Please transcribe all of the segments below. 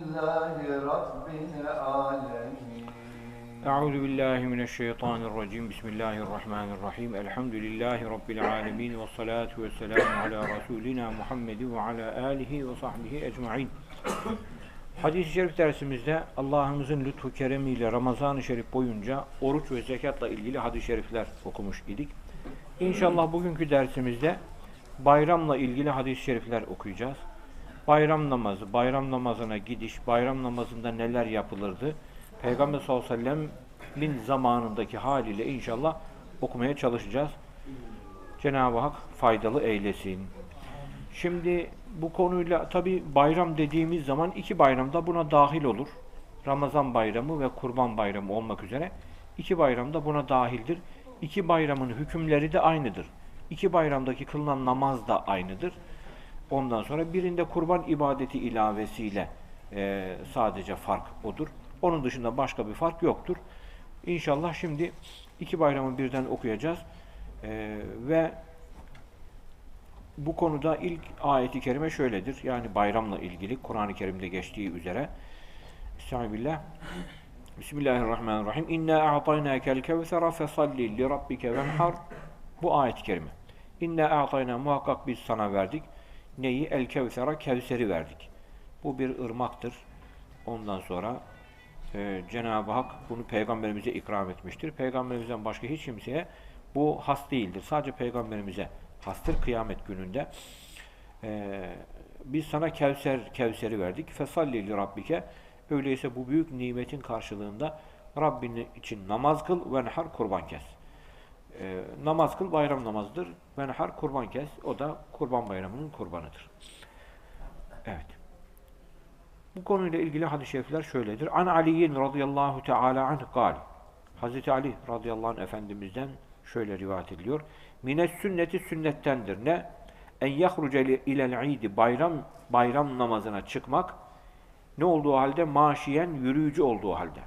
لله رب العالمين أعوذ بالله من الشيطان الرجيم بسم الله الرحمن الرحيم الحمد لله رب العالمين والصلاة والسلام على رسولنا Muhammed ve ala alihi ve sahbihi ecmain. Hadis-i şerif dersimizde Allah'ımızın lütfu keremiyle Ramazan-ı Şerif boyunca oruç ve zekatla ilgili hadis-i şerifler okumuş idik. İnşallah bugünkü dersimizde bayramla ilgili hadis-i şerifler okuyacağız. Bayram namazı, bayram namazına gidiş, bayram namazında neler yapılırdı? Peygamber sallallahu aleyhi ve sellem'in zamanındaki haliyle inşallah okumaya çalışacağız. Cenab-ı Hak faydalı eylesin. Şimdi bu konuyla tabi bayram dediğimiz zaman iki bayram da buna dahil olur. Ramazan bayramı ve kurban bayramı olmak üzere iki bayram da buna dahildir. İki bayramın hükümleri de aynıdır. İki bayramdaki kılınan namaz da aynıdır. Ondan sonra birinde kurban ibadeti ilavesiyle e, sadece fark odur. Onun dışında başka bir fark yoktur. İnşallah şimdi iki bayramı birden okuyacağız. E, ve bu konuda ilk ayeti kerime şöyledir. Yani bayramla ilgili Kur'an-ı Kerim'de geçtiği üzere. Estağfirullah. Bismillahirrahmanirrahim. İnna a'taynakel kevsera fesalli li rabbike venhar. Bu ayet-i kerime. İnna a'tayna muhakkak biz sana verdik. Neyi? El kevsera kevseri verdik. Bu bir ırmaktır. Ondan sonra e, Cenab-ı Hak bunu peygamberimize ikram etmiştir. Peygamberimizden başka hiç kimseye bu has değildir. Sadece peygamberimize hastır kıyamet gününde. E, biz sana kevser kevseri verdik. Fesalli li rabbike. Öyleyse bu büyük nimetin karşılığında Rabbin için namaz kıl ve nehar kurban kes. E, namaz kıl bayram namazıdır. Ve nehar kurban kes. O da kurban bayramının kurbanıdır. Evet. Bu konuyla ilgili hadis-i şerifler şöyledir. An Aliyin radıyallahu teala anh gal. Hazreti Ali radıyallahu anh efendimizden şöyle rivayet ediliyor. Mines sünneti sünnettendir. Ne? En yahruce ilel idi bayram bayram namazına çıkmak ne olduğu halde maşiyen yürüyücü olduğu halde.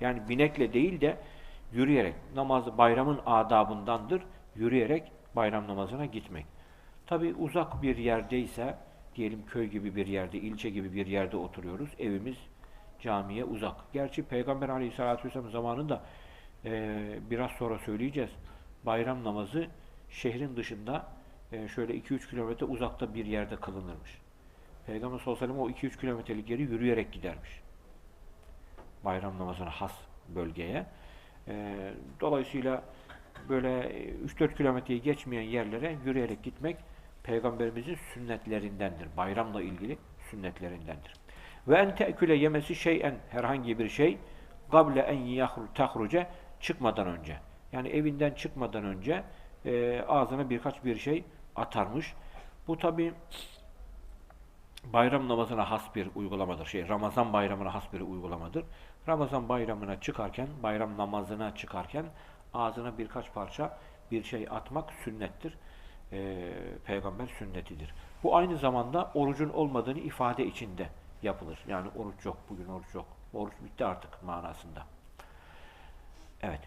Yani binekle değil de yürüyerek namazı bayramın adabındandır. Yürüyerek bayram namazına gitmek. Tabi uzak bir yerdeyse diyelim köy gibi bir yerde, ilçe gibi bir yerde oturuyoruz. Evimiz camiye uzak. Gerçi Peygamber Aleyhisselatü Vesselam zamanında e, biraz sonra söyleyeceğiz. Bayram namazı şehrin dışında e, şöyle 2-3 kilometre uzakta bir yerde kılınırmış. Peygamber sallallahu aleyhi o 2-3 kilometrelik yeri yürüyerek gidermiş. Bayram namazına has bölgeye. E, dolayısıyla böyle 3-4 kilometreyi geçmeyen yerlere yürüyerek gitmek Peygamberimizin sünnetlerindendir. Bayramla ilgili sünnetlerindendir. Ve en te'küle yemesi şeyen herhangi bir şey gable en tahruce çıkmadan önce. Yani evinden çıkmadan önce e, ağzına birkaç bir şey atarmış. Bu tabi bayram namazına has bir uygulamadır. Şey Ramazan bayramına has bir uygulamadır. Ramazan bayramına çıkarken, bayram namazına çıkarken ağzına birkaç parça bir şey atmak sünnettir. Ee, peygamber sünnetidir. Bu aynı zamanda orucun olmadığını ifade içinde yapılır. Yani oruç yok, bugün oruç yok. Oruç bitti artık manasında. Evet.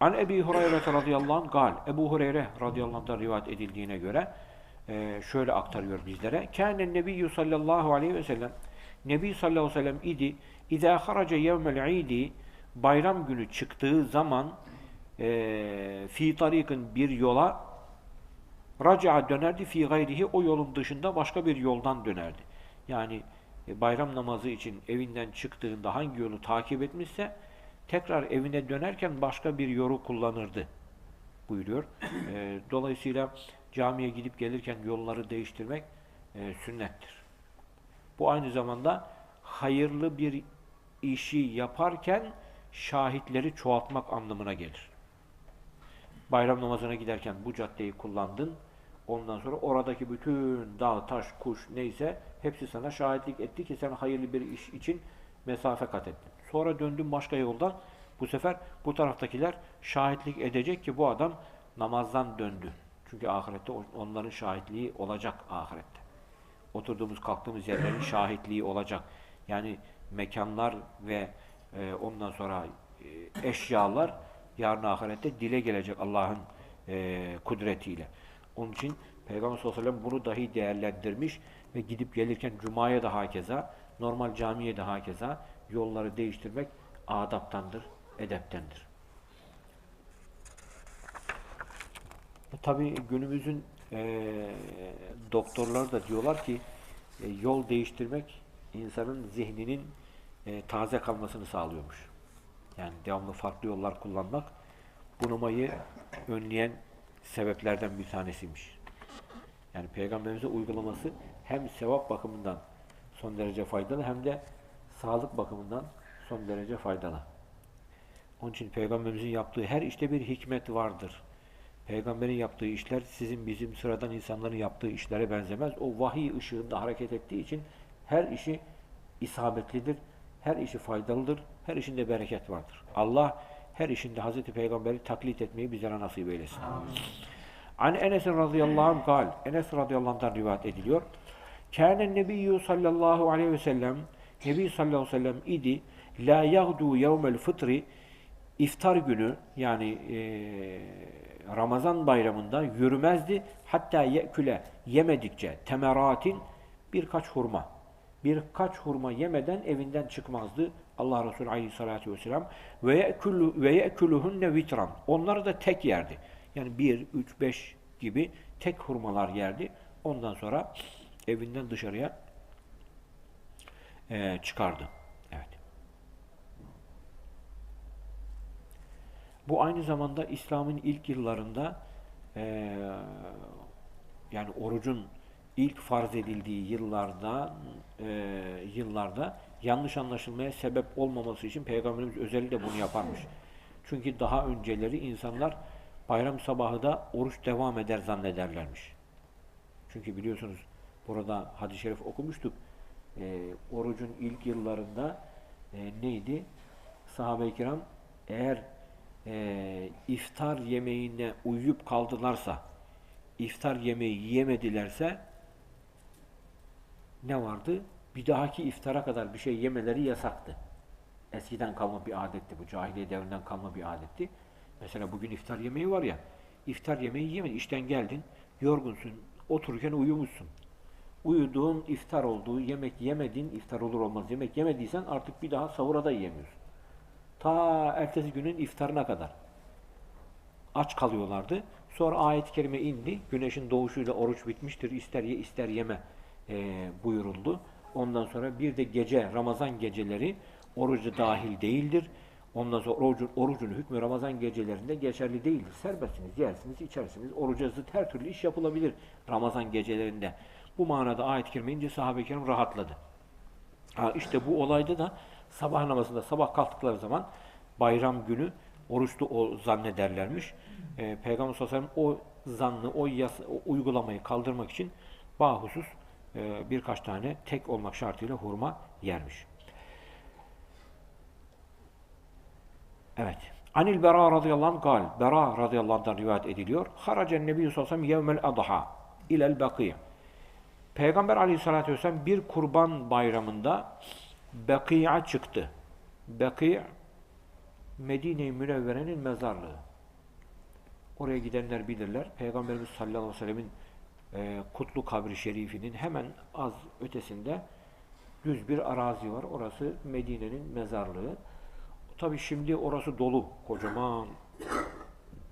An Ebi Hureyre radıyallahu anh gal. Ebu Hureyre radıyallahu anh'dan rivayet edildiğine göre e, şöyle aktarıyor bizlere. Kâne nebiyyü sallallahu aleyhi ve sellem Nebi sallallahu aleyhi ve sellem idi İzâ haraca yevmel idi bayram günü çıktığı zaman e, fi tarikin bir yola raca'a dönerdi fi gayrihi o yolun dışında başka bir yoldan dönerdi. Yani e, bayram namazı için evinden çıktığında hangi yolu takip etmişse tekrar evine dönerken başka bir yolu kullanırdı buyuruyor. E, dolayısıyla camiye gidip gelirken yolları değiştirmek e, sünnettir. Bu aynı zamanda hayırlı bir işi yaparken şahitleri çoğaltmak anlamına gelir. Bayram namazına giderken bu caddeyi kullandın. Ondan sonra oradaki bütün dağ, taş, kuş neyse hepsi sana şahitlik etti ki sen hayırlı bir iş için mesafe kat ettin. Sonra döndün başka yoldan. Bu sefer bu taraftakiler şahitlik edecek ki bu adam namazdan döndü. Çünkü ahirette onların şahitliği olacak ahirette. Oturduğumuz, kalktığımız yerlerin şahitliği olacak. Yani mekanlar ve e, ondan sonra e, eşyalar yarın ahirette dile gelecek Allah'ın e, kudretiyle. Onun için Peygamber sallallahu aleyhi ve sellem bunu dahi değerlendirmiş ve gidip gelirken Cuma'ya da hakeza Normal camiye de hakeza yolları değiştirmek adaptandır, edeptendir. Tabii günümüzün eee doktorları da diyorlar ki e, yol değiştirmek insanın zihninin e, taze kalmasını sağlıyormuş. Yani devamlı farklı yollar kullanmak bunamayı önleyen sebeplerden bir tanesiymiş. Yani Peygamberimize uygulaması hem sevap bakımından son derece faydalı hem de sağlık bakımından son derece faydalı. Onun için Peygamberimizin yaptığı her işte bir hikmet vardır. Peygamberin yaptığı işler sizin bizim sıradan insanların yaptığı işlere benzemez. O vahiy ışığında hareket ettiği için her işi isabetlidir, her işi faydalıdır, her işinde bereket vardır. Allah her işinde Hazreti Peygamber'i taklit etmeyi bizlere nasip eylesin. An Enes radıyallahu anh gal. Enes radıyallahu anh'tan rivayet ediliyor. Kâne nebiyyü sallallahu aleyhi ve sellem Nebi sallallahu aleyhi ve sellem idi la yagdu yevmel fıtri iftar günü yani eee Ramazan bayramında yürümezdi. Hatta yeküle yemedikçe temeratin birkaç hurma. Birkaç hurma yemeden evinden çıkmazdı. Allah Resulü aleyhissalatü vesselam ve yekülü yekülühünne vitran. Onları da tek yerdi. Yani bir, üç, beş gibi tek hurmalar yerdi. Ondan sonra evinden dışarıya eee, çıkardı. Evet. Bu aynı zamanda İslam'ın ilk yıllarında eee, yani orucun ilk farz edildiği yıllarda eee, yıllarda yanlış anlaşılmaya sebep olmaması için Peygamberimiz özellikle bunu yaparmış. Çünkü daha önceleri insanlar bayram sabahı da oruç devam eder zannederlermiş. Çünkü biliyorsunuz burada hadis-i şerif okumuştuk. Eee, orucun ilk yıllarında eee, neydi? Sahabe-i kiram eğer eee, iftar yemeğine uyuyup kaldılarsa, iftar yemeği yiyemedilerse ne vardı? Bir dahaki iftara kadar bir şey yemeleri yasaktı. Eskiden kalma bir adetti bu. Cahiliye devrinden kalma bir adetti. Mesela bugün iftar yemeği var ya, iftar yemeği yiyemedin, işten geldin, yorgunsun, otururken uyumuşsun. Uyuduğun iftar olduğu, yemek yemediğin iftar olur olmaz. Yemek yemediysen artık bir daha sahura da yiyemiyorsun. Ta ertesi günün iftarına kadar aç kalıyorlardı. Sonra ayet-i kerime indi. Güneşin doğuşuyla oruç bitmiştir. İster ye ister yeme e, buyuruldu. Ondan sonra bir de gece Ramazan geceleri orucu dahil değildir. Ondan sonra orucun, orucun hükmü Ramazan gecelerinde geçerli değildir. Serbestsiniz, yersiniz, içersiniz. Oruca zıt her türlü iş yapılabilir Ramazan gecelerinde. Bu manada ayet-i kerime ince sahabe-i kiram rahatladı. Ha, işte bu olayda da sabah namazında sabah kalktıkları zaman bayram günü oruçlu o zannederlermiş. Ee, Peygamber sallallahu aleyhi ve sellem o zannı, o, yas, o uygulamayı kaldırmak için bahusus e, birkaç tane tek olmak şartıyla hurma yermiş. Evet. Anil Bera radıyallahu anh gal. Bera radıyallahu anh'dan rivayet ediliyor. Haracen Nebi sallallahu aleyhi ve sellem yevmel adha ilel bakiyye. Peygamber aleyhissalatü vesselam bir kurban bayramında Beki'a çıktı. Beki' Medine-i Münevvere'nin mezarlığı. Oraya gidenler bilirler. Peygamberimiz sallallahu aleyhi ve sellemin e, kutlu kabri şerifinin hemen az ötesinde düz bir arazi var. Orası Medine'nin mezarlığı. Tabi şimdi orası dolu. Kocaman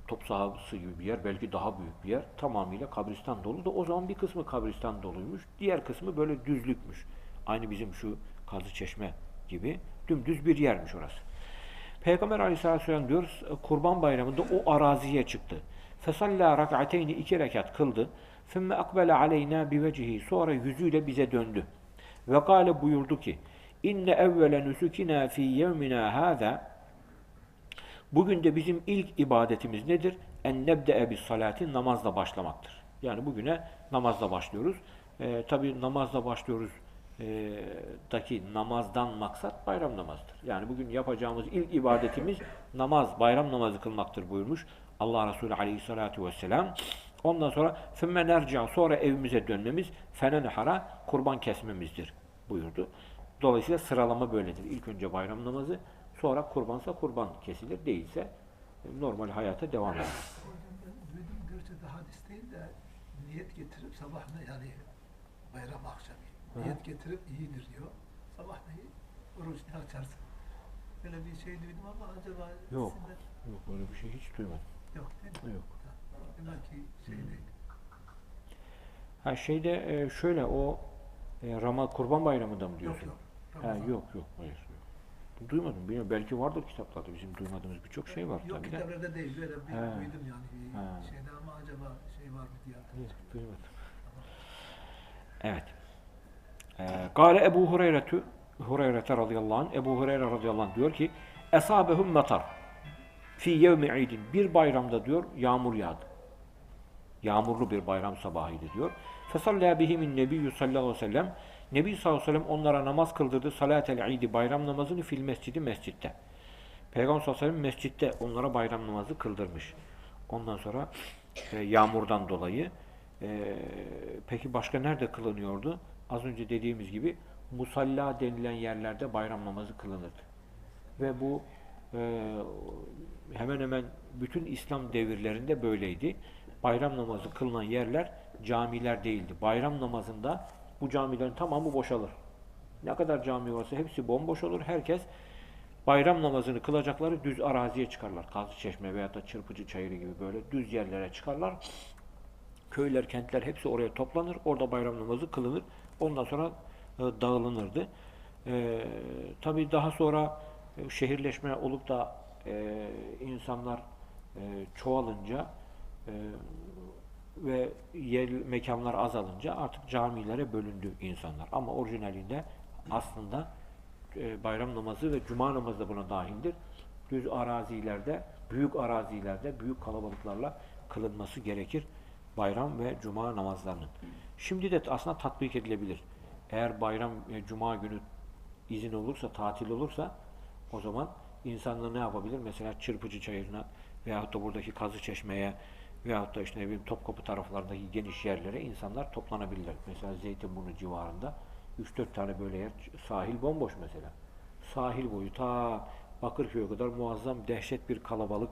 top sahası gibi bir yer, belki daha büyük bir yer. Tamamıyla kabristan dolu da o zaman bir kısmı kabristan doluymuş. Diğer kısmı böyle düzlükmüş. Aynı bizim şu Kazı Çeşme gibi dümdüz bir yermiş orası. Peygamber aleyhissalatü vesselam diyor, kurban bayramında o araziye çıktı. Fesalla rak'ateyni iki rekat kıldı. Sümme akbele aleyna bivecihi. Sonra yüzüyle bize döndü. Ve kâle buyurdu ki, İnne evvele nusukina fi yevmina hâzâ Bugün de bizim ilk ibadetimiz nedir? En nebde'e bis salati namazla başlamaktır. Yani bugüne namazla başlıyoruz. Ee, Tabi namazla başlıyoruz e, daki namazdan maksat bayram namazıdır. Yani bugün yapacağımız ilk ibadetimiz namaz, bayram namazı kılmaktır buyurmuş Allah Resulü aleyhissalatu vesselam. Ondan sonra ثُمَّ نَرْجَعُ sonra evimize dönmemiz فَنَنْحَرَ kurban kesmemizdir buyurdu. Dolayısıyla sıralama böyledir. İlk önce bayram namazı, sonra kurbansa kurban kesilir, değilse e, normal hayata devam eder. Duydum gerçi de hadis değil de niyet getirip sabah yani bayram akşamı niyet getirip iyidir diyor. sabahleyin oruçlu açarsın. Böyle bir şey duydum ama acaba Yok. sizde Yok öyle bir şey hiç duymadım. yok değil mi? Yok. Demek ki şey değil. Ha şeyde e, şöyle o e, Rama Kurban Bayramı'nda mı Yok diyorsun? yok. Ha, Ramazan. yok yok hayır. yok. Duymadım. Bilmiyorum. Belki vardır kitaplarda. Bizim duymadığımız birçok şey var Yok tabii de. kitaplarda değil. Böyle bir He. duydum yani bir He. şeyde ama acaba şey var mı diye. Yok, duymadım. Evet. Ee, Gale Ebu Hureyre'tü Hureyre'te radıyallahu anh Ebu Hureyre radıyallahu anh diyor ki Esabehum matar fi yevmi idin bir bayramda diyor yağmur yağdı. Yağmurlu bir bayram sabahıydı diyor. Fesallâ bihimin nebiyyü sallallahu aleyhi ve sellem Nebi sallallahu aleyhi ve sellem onlara namaz kıldırdı. Salatel idi bayram namazını fil mescidi mescitte. Peygamber sallallahu aleyhi ve sellem mescitte onlara bayram namazı kıldırmış. Ondan sonra e, yağmurdan dolayı e, peki başka nerede kılınıyordu? Az önce dediğimiz gibi musalla denilen yerlerde bayram namazı kılınırdı. Ve bu e, hemen hemen bütün İslam devirlerinde böyleydi. Bayram namazı kılınan yerler camiler değildi. Bayram namazında bu camilerin tamamı boşalır. Ne kadar cami varsa hepsi bomboş olur. Herkes bayram namazını kılacakları düz araziye çıkarlar. Kazı Çeşme veya da Çırpıcı Çayırı gibi böyle düz yerlere çıkarlar. Köyler, kentler hepsi oraya toplanır. Orada bayram namazı kılınır. Ondan sonra e, dağılınırdı. E, tabii daha sonra e, şehirleşme olup da e, insanlar e, çoğalınca e, ve yer mekanlar azalınca artık camilere bölündü insanlar. Ama orijinalinde aslında e, bayram namazı ve cuma namazı da buna dahildir. Düz arazilerde, büyük arazilerde, büyük kalabalıklarla kılınması gerekir bayram ve cuma namazlarının. Şimdi de aslında tatbik edilebilir. Eğer bayram ve cuma günü izin olursa, tatil olursa o zaman insanlar ne yapabilir? Mesela Çırpıcı Çayırı'na veyahut da buradaki Kazı Çeşme'ye veyahut da işte ne bileyim Topkapı taraflarındaki geniş yerlere insanlar toplanabilirler. Mesela Zeytinburnu civarında 3-4 tane böyle yer, sahil bomboş mesela. Sahil boyu ta Bakırköy'e kadar muazzam dehşet bir kalabalık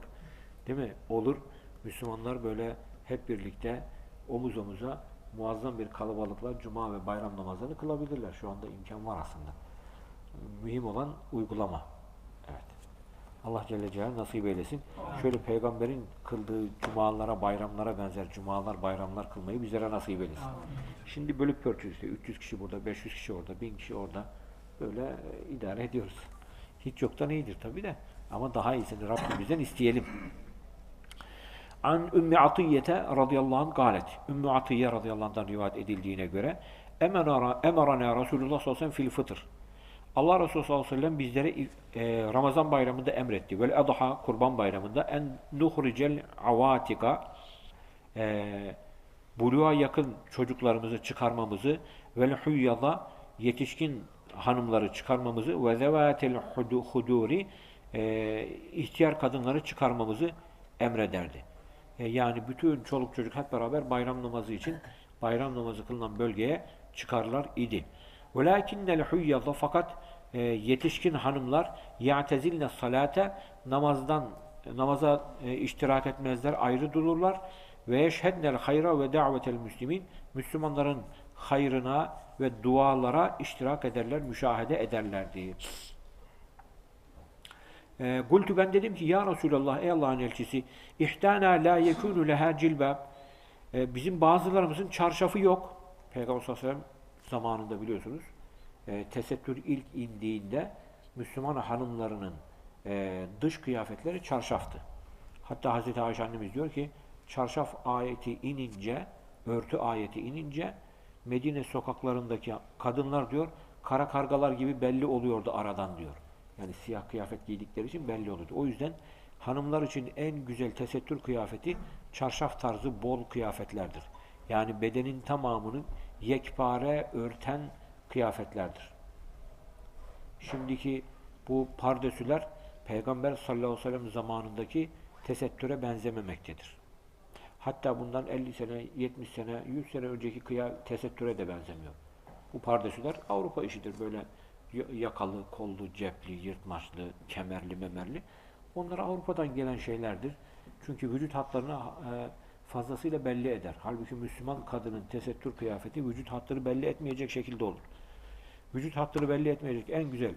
değil mi? Olur. Müslümanlar böyle hep birlikte omuz omuza muazzam bir kalabalıkla cuma ve bayram namazlarını kılabilirler. Şu anda imkan var aslında. Mühim olan uygulama. Evet. Allah Celle Celaluhu nasip eylesin. Şöyle peygamberin kıldığı cumalara, bayramlara benzer cumalar, bayramlar kılmayı bizlere nasip eylesin. Şimdi bölüp pörçüyoruz işte. 300 kişi burada, 500 kişi orada, 1000 kişi orada. Böyle e, idare ediyoruz. Hiç yoktan iyidir tabi de. Ama daha iyisini Rabbimizden isteyelim. An Ümmü Atiyete radıyallahu anh galet. Ümmü Atiye radıyallahu anh'dan rivayet edildiğine göre emerana Resulullah sallallahu aleyhi ve sellem fil fıtır. Allah Resulü sallallahu aleyhi ve sellem bizlere e, Ramazan bayramında emretti. Vel adha kurban bayramında en nuhricel avatika e, buluğa yakın çocuklarımızı çıkarmamızı vel huyyada yetişkin hanımları çıkarmamızı ve zevatel hudu- huduri e, ihtiyar kadınları çıkarmamızı emrederdi. E, yani bütün çoluk çocuk hep beraber bayram namazı için bayram namazı kılınan bölgeye çıkarlar idi. Velakinnel huyyada fakat e, yetişkin hanımlar ya'tezilne salate namazdan namaza e, iştirak etmezler, ayrı dururlar ve yeşhednel hayra ve davetel müslimin Müslümanların hayrına ve dualara iştirak ederler, müşahede ederlerdi. E, Kultu ben dedim ki ya Resulallah ey Allah'ın elçisi ihtana la yekunu leha cilbab e, bizim bazılarımızın çarşafı yok. Peygamber sallallahu aleyhi ve sellem zamanında biliyorsunuz e, tesettür ilk indiğinde Müslüman hanımlarının e, dış kıyafetleri çarşaftı. Hatta Hazreti Ayşe annemiz diyor ki çarşaf ayeti inince, örtü ayeti inince Medine sokaklarındaki kadınlar diyor kara kargalar gibi belli oluyordu aradan diyor. Yani siyah kıyafet giydikleri için belli oluyordu. O yüzden hanımlar için en güzel tesettür kıyafeti çarşaf tarzı bol kıyafetlerdir. Yani bedenin tamamını yekpare örten kıyafetlerdir. Şimdiki bu pardesüler Peygamber sallallahu aleyhi ve sellem zamanındaki tesettüre benzememektedir. Hatta bundan 50 sene, 70 sene, 100 sene önceki kıya tesettüre de benzemiyor. Bu pardesüler Avrupa işidir. Böyle yakalı, kollu, cepli, yırtmaçlı, kemerli, memerli. Onlar Avrupa'dan gelen şeylerdir. Çünkü vücut hatlarını e, fazlasıyla belli eder. Halbuki Müslüman kadının tesettür kıyafeti vücut hatları belli etmeyecek şekilde olur. vücut hattını belli etmeyecek en güzel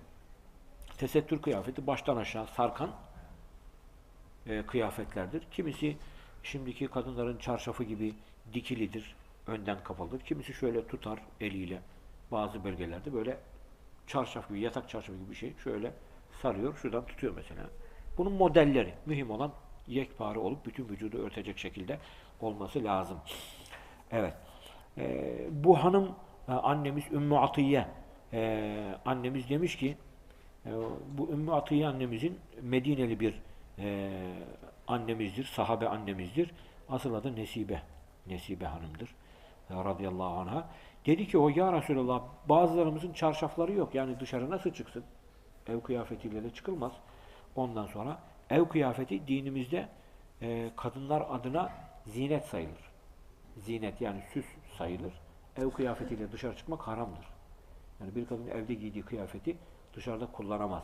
tesettür kıyafeti baştan aşağı sarkan e, kıyafetlerdir. Kimisi şimdiki kadınların çarşafı gibi dikilidir, önden kapalıdır. Kimisi şöyle tutar eliyle bazı bölgelerde böyle çarşaf gibi, yatak çarşafı gibi bir şey şöyle sarıyor, şuradan tutuyor mesela. Bunun modelleri, mühim olan yekpare olup bütün vücudu örtecek şekilde olması lazım. Evet. Ee, bu hanım e, annemiz Ümmü Atiye e, annemiz demiş ki e, bu Ümmü Atiye annemizin Medineli bir e, annemizdir, sahabe annemizdir. Asıl adı Nesibe. Nesibe hanımdır. E, radıyallahu anha. Dedi ki o ya Resulallah bazılarımızın çarşafları yok. Yani dışarı nasıl çıksın? Ev kıyafetiyle de çıkılmaz. Ondan sonra ev kıyafeti dinimizde e, kadınlar adına zinet sayılır. Zinet yani süs sayılır. Ev kıyafetiyle dışarı çıkmak haramdır. Yani bir kadın evde giydiği kıyafeti dışarıda kullanamaz.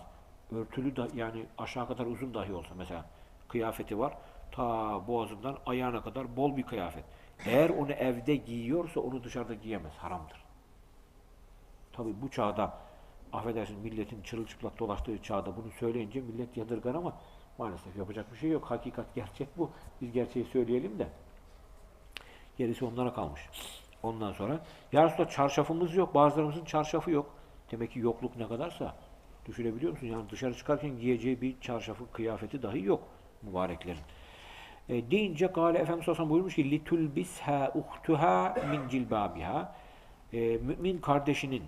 Örtülü da yani aşağı kadar uzun dahi olsa mesela kıyafeti var. Ta boğazından ayağına kadar bol bir kıyafet. Eğer onu evde giyiyorsa onu dışarıda giyemez. Haramdır. Tabi bu çağda affedersin milletin çırılçıplak dolaştığı çağda bunu söyleyince millet yadırgar ama maalesef yapacak bir şey yok. Hakikat gerçek bu. Biz gerçeği söyleyelim de. Gerisi onlara kalmış. Ondan sonra ya Resulallah çarşafımız yok. Bazılarımızın çarşafı yok. Demek ki yokluk ne kadarsa düşünebiliyor musun? Yani dışarı çıkarken giyeceği bir çarşafı, kıyafeti dahi yok mübareklerin. E, deyince Gale Efendimiz Aleyhisselam buyurmuş ki litulbisha uhtuha min cilbabiha e, mümin kardeşinin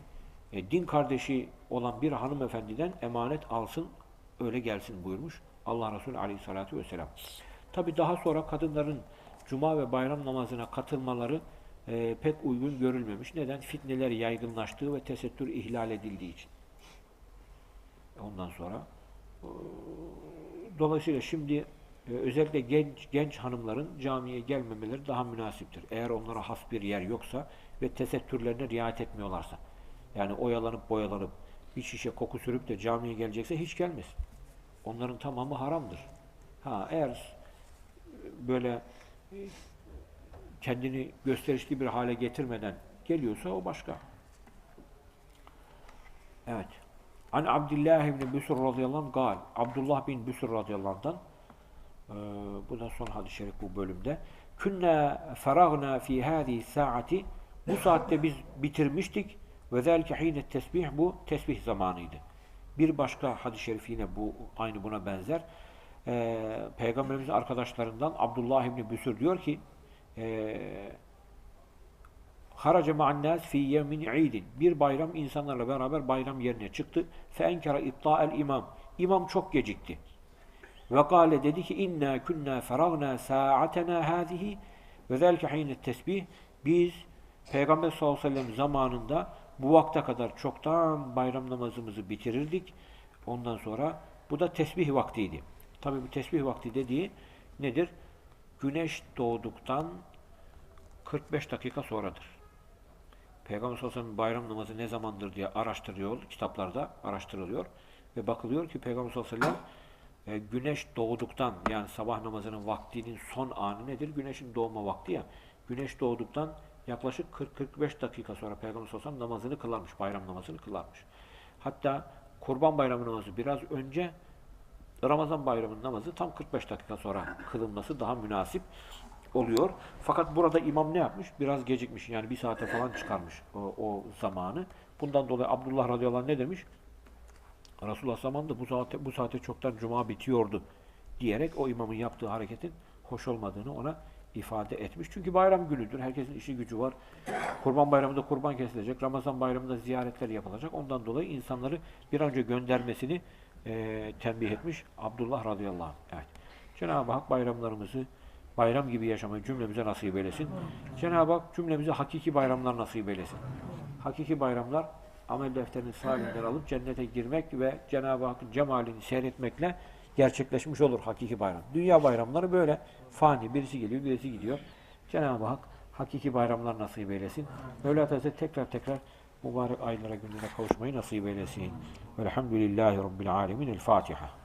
e, din kardeşi olan bir hanımefendiden emanet alsın öyle gelsin buyurmuş Allah Resulü Aleyhisselatü Vesselam. Tabi daha sonra kadınların cuma ve bayram namazına katılmaları e, pek uygun görülmemiş. Neden? Fitneler yaygınlaştığı ve tesettür ihlal edildiği için. Ondan sonra e, dolayısıyla şimdi e, özellikle genç genç hanımların camiye gelmemeleri daha münasiptir. Eğer onlara has bir yer yoksa ve tesettürlerine riayet etmiyorlarsa. Yani oyalanıp boyalanıp bir şişe koku sürüp de camiye gelecekse hiç gelmesin. Onların tamamı haramdır. Ha eğer böyle e, kendini gösterişli bir hale getirmeden geliyorsa o başka. Evet. An Abdullah ibn Büsür radıyallahu anh gal. Abdullah bin Büsür radıyallahu anh'dan ee, bu da son hadis-i şerif bu bölümde. Künne feragna fi hadi saati bu saatte biz bitirmiştik ve zelke hine tesbih bu tesbih zamanıydı. Bir başka hadis-i şerif yine bu aynı buna benzer. Ee, Peygamberimizin arkadaşlarından Abdullah İbni Büsür diyor ki ee, Haraca ma'annâs fî yemin idin. Bir bayram insanlarla beraber bayram yerine çıktı. Fe enkara itta'el imam. İmam çok gecikti. Ve kâle dedi ki inna kunna feragna sa'atena hâzihi ve zelke hîne tesbih. Biz Peygamber sallallahu aleyhi ve sellem zamanında bu vakte kadar çoktan bayram namazımızı bitirirdik. Ondan sonra bu da tesbih vaktiydi. Tabi bu tesbih vakti dediği nedir? Güneş doğduktan 45 dakika sonradır. Peygamber sallallahu aleyhi ve sellem bayram namazı ne zamandır diye araştırıyor, kitaplarda araştırılıyor ve bakılıyor ki Peygamber sallallahu aleyhi ve sellem e, güneş doğduktan yani sabah namazının vaktinin son anı nedir? Güneşin doğma vakti ya. Güneş doğduktan yaklaşık 40-45 dakika sonra Peygamber sellem namazını kılarmış, bayram namazını kılarmış. Hatta Kurban Bayramı namazı biraz önce Ramazan bayramının namazı tam 45 dakika sonra kılınması daha münasip oluyor. Fakat burada imam ne yapmış? Biraz gecikmiş. Yani bir saate falan çıkarmış o, o zamanı. Bundan dolayı Abdullah radıyallahu anh ne demiş? Resulullah zamanında bu saate, bu saate çoktan cuma bitiyordu diyerek o imamın yaptığı hareketin hoş olmadığını ona ifade etmiş. Çünkü bayram günüdür. Herkesin işi gücü var. Kurban bayramında kurban kesilecek. Ramazan bayramında ziyaretler yapılacak. Ondan dolayı insanları bir an önce göndermesini e, tembih etmiş Abdullah radıyallahu anh. Evet. Cenab-ı Hak bayramlarımızı bayram gibi yaşamayı cümlemize nasip eylesin. Cenab-ı Hak cümlemize hakiki bayramlar nasip eylesin. Hakiki bayramlar amel defterini salinden alıp cennete girmek ve Cenab-ı Hakk'ın cemalini seyretmekle gerçekleşmiş olur hakiki bayram. Dünya bayramları böyle fani. Birisi geliyor, birisi gidiyor. Cenab-ı Hak hakiki bayramlar nasip eylesin. Mevla Teala tekrar tekrar mübarek aylara günlere kavuşmayı nasip eylesin. Velhamdülillahi Rabbil alemin. El Fatiha.